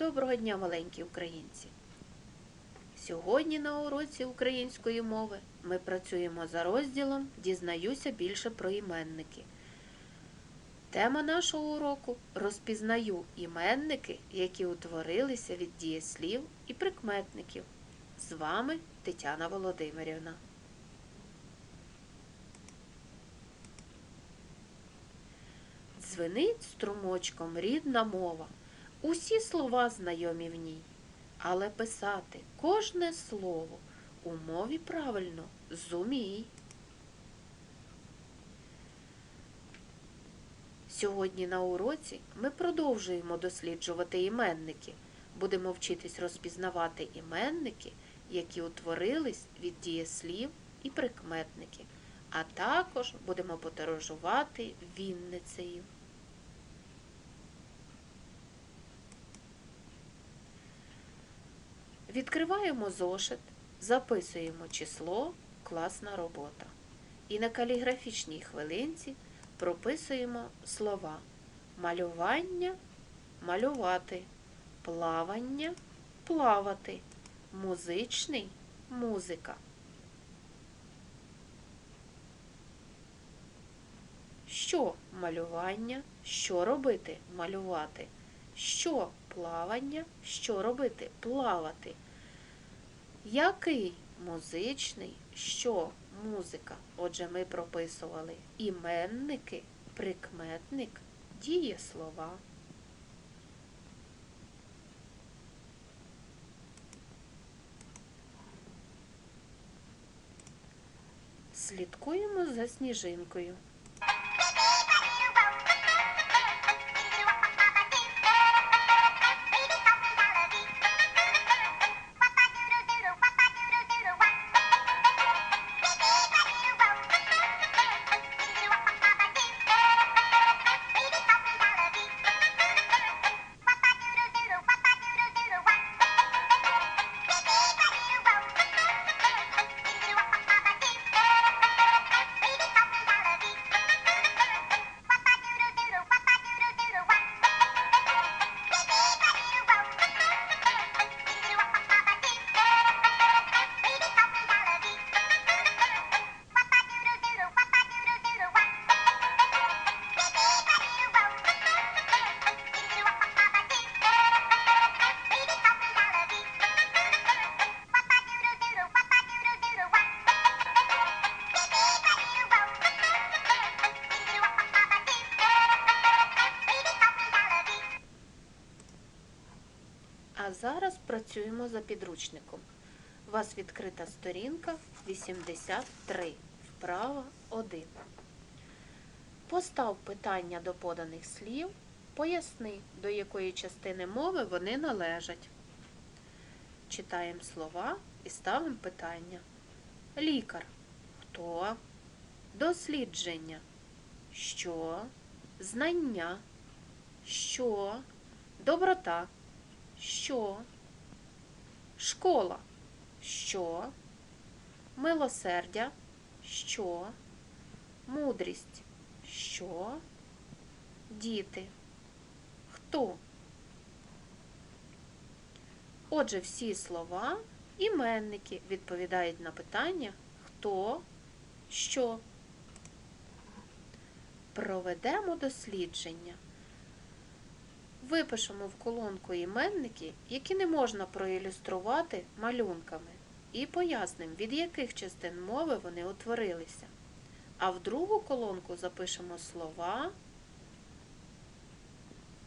Доброго дня, маленькі українці! Сьогодні на уроці української мови ми працюємо за розділом Дізнаюся більше про іменники. Тема нашого уроку розпізнаю іменники, які утворилися від дієслів і прикметників. З вами Тетяна Володимирівна. Дзвенить струмочком рідна мова. Усі слова знайомі в ній, але писати кожне слово у мові правильно зумій. Сьогодні на уроці ми продовжуємо досліджувати іменники. Будемо вчитись розпізнавати іменники, які утворились від дієслів і прикметників, а також будемо подорожувати Вінницею. Відкриваємо зошит, записуємо число, класна робота. І на каліграфічній хвилинці прописуємо слова малювання малювати, плавання плавати, музичний музика. Що малювання, що робити малювати? Що плавання, що робити плавати? Який музичний, що музика? Отже, ми прописували іменники, прикметник, дієслова. Слідкуємо за сніжинкою. Працюємо за підручником. У вас відкрита сторінка 83, вправа 1. Постав питання до поданих слів, поясни, до якої частини мови вони належать. Читаємо слова і ставимо питання. Лікар. Хто? Дослідження. Що? Знання. Що? Доброта. Що? Школа. Що? Милосердя. Що? Мудрість. Що? Діти. Хто? Отже, всі слова іменники відповідають на питання хто, що. Проведемо дослідження. Випишемо в колонку іменники, які не можна проілюструвати малюнками, і пояснимо, від яких частин мови вони утворилися. А в другу колонку запишемо слова,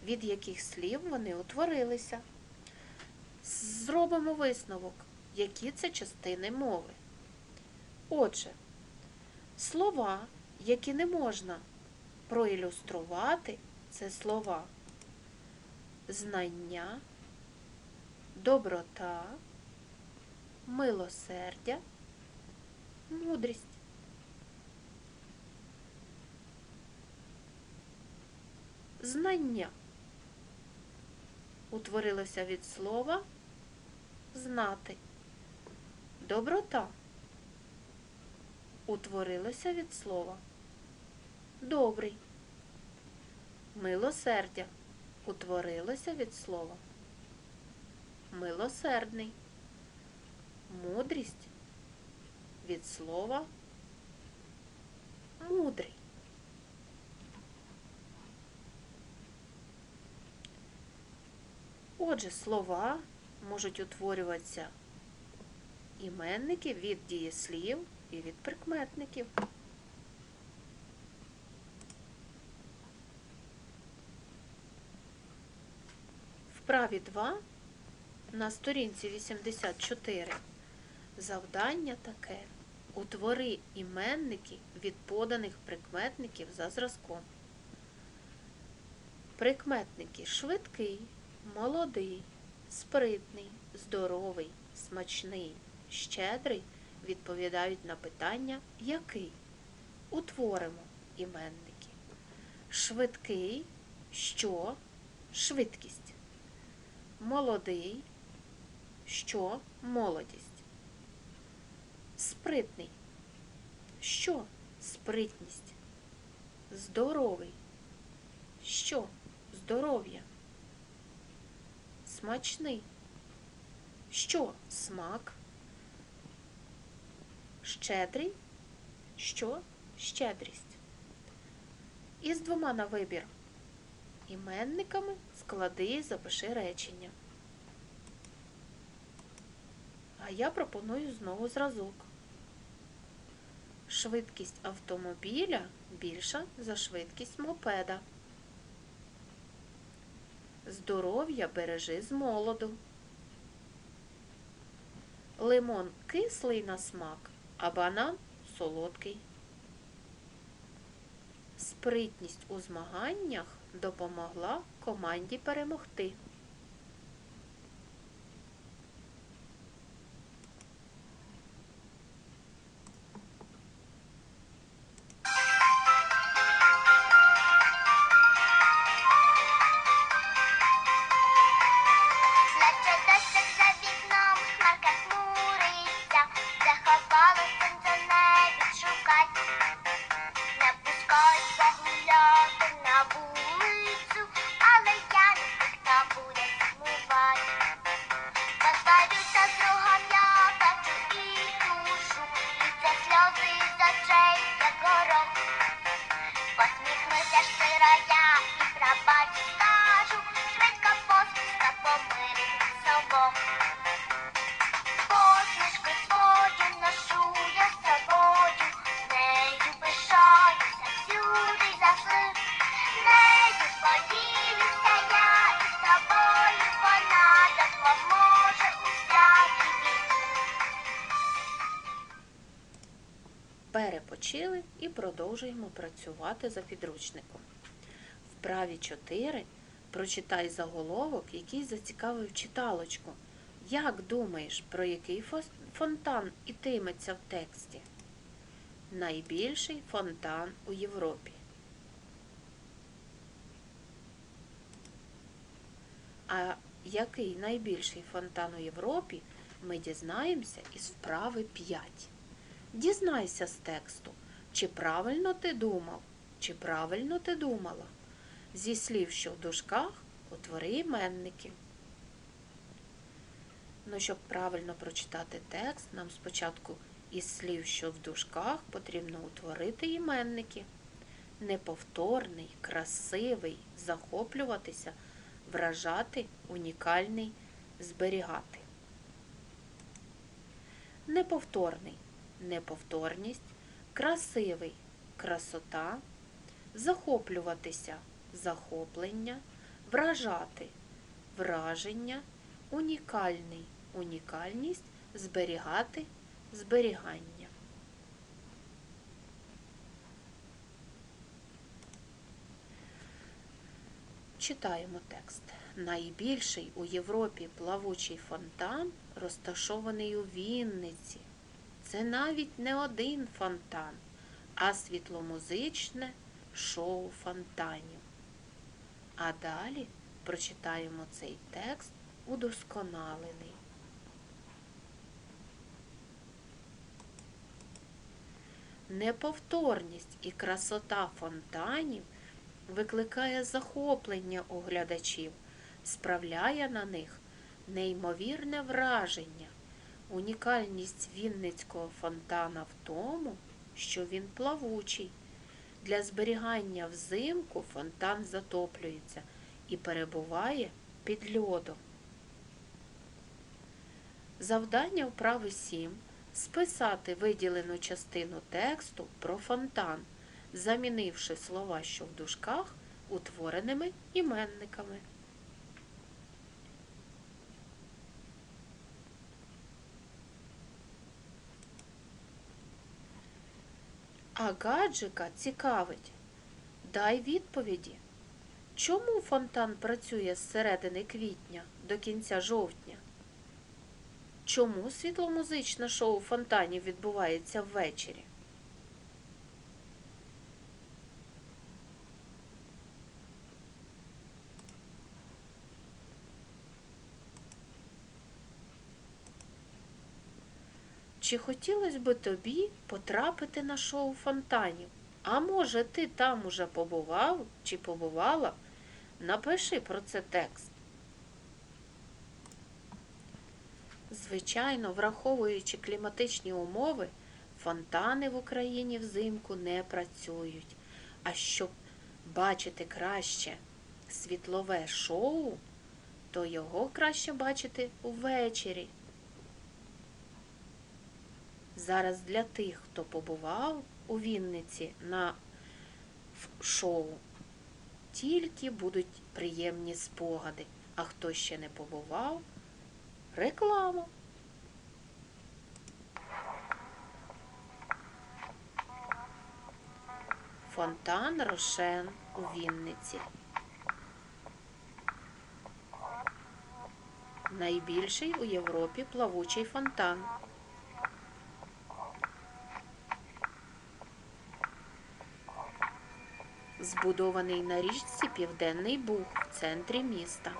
від яких слів вони утворилися. Зробимо висновок, які це частини мови. Отже, слова, які не можна проілюструвати, це слова знання, доброта, милосердя, мудрість. Знання утворилося від слова знати. Доброта утворилося від слова добрий. Милосердя утворилося від слова милосердний. Мудрість від слова мудрий. Отже, слова можуть утворюватися іменники від дієслів і від прикметників. Вправі 2 на сторінці 84 завдання таке. Утвори іменники від поданих прикметників за зразком. Прикметники швидкий, молодий, спритний, здоровий, смачний, щедрий відповідають на питання який. Утворимо іменники. Швидкий, що, швидкість. Молодий, що, молодість. Спритний. Що? Спритність. Здоровий. Що? Здоров'я. Смачний. Що? Смак. Щедрий. Що? Щедрість. Із двома на вибір. Іменниками склади запиши речення. А я пропоную знову зразок. Швидкість автомобіля більша за швидкість мопеда. Здоров'я бережи з молоду. Лимон кислий на смак, а банан солодкий. Спритність у змаганнях допомогла команді перемогти. Перепочили і продовжуємо працювати за підручником. Вправі 4 прочитай заголовок, який зацікавив читалочку. Як думаєш, про який фонтан ітиметься в тексті? Найбільший фонтан у Європі. А який найбільший фонтан у Європі, ми дізнаємося із вправи 5. Дізнайся з тексту, чи правильно ти думав, чи правильно ти думала. Зі слів, що в дужках, утвори іменники. Ну, щоб правильно прочитати текст, нам спочатку із слів, що в дужках, потрібно утворити іменники. Неповторний, красивий, захоплюватися, вражати, унікальний, зберігати. Неповторний неповторність, красивий красота, захоплюватися захоплення, вражати враження, унікальний унікальність, зберігати зберігання. Читаємо текст. Найбільший у Європі плавучий фонтан розташований у Вінниці. Це навіть не один фонтан, а світломузичне шоу фонтанів. А далі прочитаємо цей текст удосконалений. Неповторність і красота фонтанів викликає захоплення у глядачів, справляє на них неймовірне враження. Унікальність Вінницького фонтана в тому, що він плавучий. Для зберігання взимку фонтан затоплюється і перебуває під льодом. Завдання вправи 7 списати виділену частину тексту про фонтан, замінивши слова, що в дужках, утвореними іменниками. А гаджика цікавить. Дай відповіді. Чому фонтан працює з середини квітня до кінця жовтня? Чому світломузичне шоу фонтанів відбувається ввечері? Чи хотілося би тобі потрапити на шоу фонтанів? А може, ти там уже побував чи побувала? Напиши про це текст. Звичайно, враховуючи кліматичні умови, фонтани в Україні взимку не працюють. А щоб бачити краще світлове шоу, то його краще бачити увечері. Зараз для тих, хто побував у Вінниці на шоу, тільки будуть приємні спогади. А хто ще не побував, реклама. Фонтан Рошен у Вінниці. Найбільший у Європі плавучий фонтан. Збудований на річці Південний Буг в центрі міста.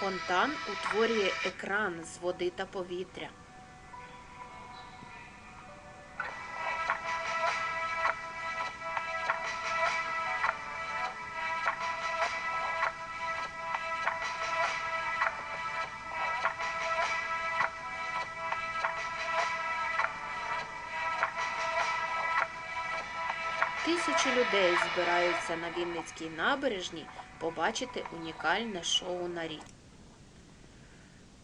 Фонтан утворює екран з води та повітря. Збираються на Вінницькій набережній побачити унікальне шоу на рік.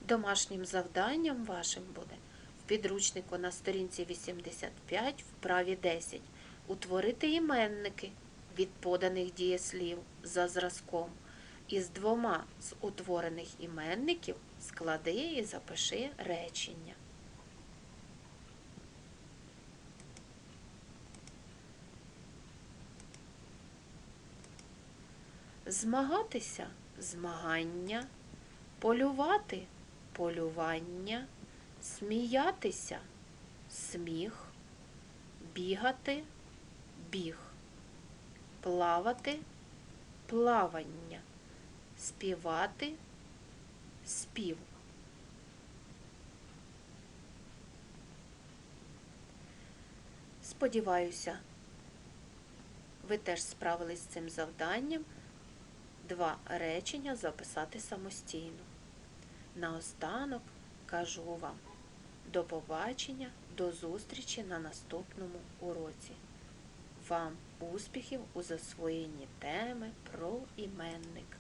Домашнім завданням вашим буде в підручнику на сторінці 85 вправі 10 утворити іменники від поданих дієслів за зразком. Із двома з утворених іменників склади і запиши речення. Змагатися змагання, полювати полювання, сміятися сміх, бігати біг, плавати плавання, співати спів. Сподіваюся, ви теж справились з цим завданням. Два речення записати самостійно. Наостанок кажу вам до побачення, до зустрічі на наступному уроці. Вам успіхів у засвоєнні теми про іменник.